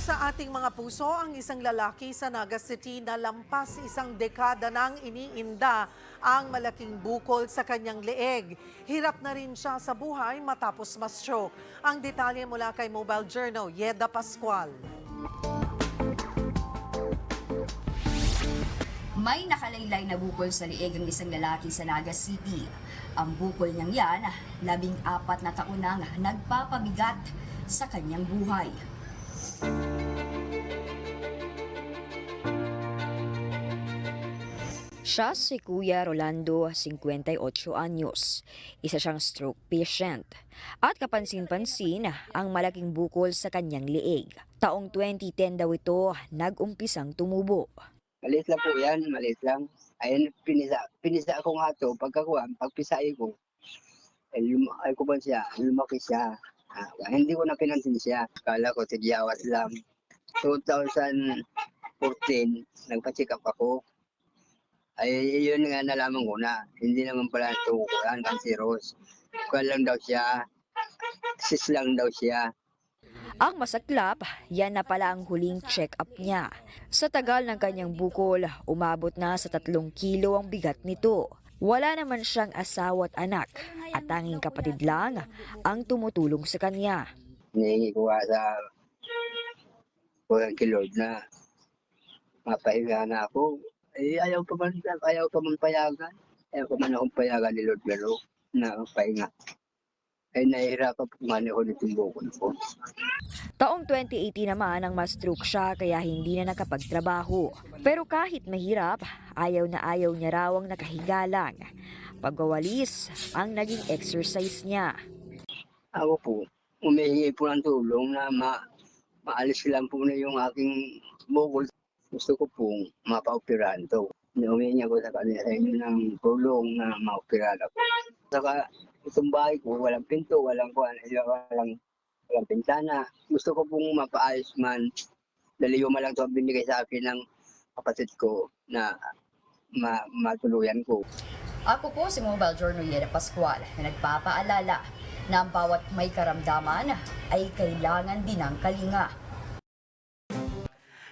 sa ating mga puso ang isang lalaki sa Naga City na lampas isang dekada nang iniinda ang malaking bukol sa kanyang leeg. Hirap na rin siya sa buhay matapos ma-stroke. Ang detalye mula kay Mobile Journal, Yeda Pascual. May nakalaylay na bukol sa lieg ang isang lalaki sa Naga City. Ang bukol niyang yan, labing apat na taon nang nagpapabigat sa kanyang buhay. Siya si Kuya Rolando, 58 anyos. Isa siyang stroke patient. At kapansin-pansin ang malaking bukol sa kanyang leeg. Taong 2010 daw ito nag-umpisang tumubo. Maliit lang po yan, maliit lang. Ayun, pinisa, pinisa ko nga to, pagkakuha, pagpisai ko, eh, lum, ay ko ba siya, lumaki siya. Ah, hindi ko na pinansin siya. Kala ko, tigyawas lang. 2014, nagpa-check up ako. Ay, yun nga nalaman ko na, hindi naman pala tukulan, cancerous. Kaya lang daw siya, sis lang daw siya. Ang masaklap, yan na pala ang huling check-up niya. Sa tagal ng kanyang bukol, umabot na sa tatlong kilo ang bigat nito. Wala naman siyang asawa at anak at tanging kapatid lang ang tumutulong sa kanya. hinihingi ko sa kay Lord na mapahinga na ako. Eh, ayaw pa man, ayaw pa man payagan. Ayaw pa man akong payagan ni Lord Lalo na pahinga. Ay, nahihirapan po nga ako nitong bukol ko. Taong 2018 naman ang ma-stroke siya kaya hindi na nakapagtrabaho. Pero kahit mahirap, ayaw na ayaw niya raw ang nakahiga lang. Pagwawalis ang naging exercise niya. Ako po, umihingi po ng tulong na ma maalis lang po na yung aking bukol. Gusto ko pong mapaoperahan to. Umihingi ako sa kanila ng tulong na maoperahan ako. Saka itong bahay ko, walang pinto, walang kuan, walang, walang pintana. Gusto ko pong mapaayos man. Daliuma lang to ang binigay sa akin ng kapatid ko na ma matuluyan ko. Ako po si Mobile Journal Yera Pascual na nagpapaalala na ang bawat may karamdaman ay kailangan din ng kalinga.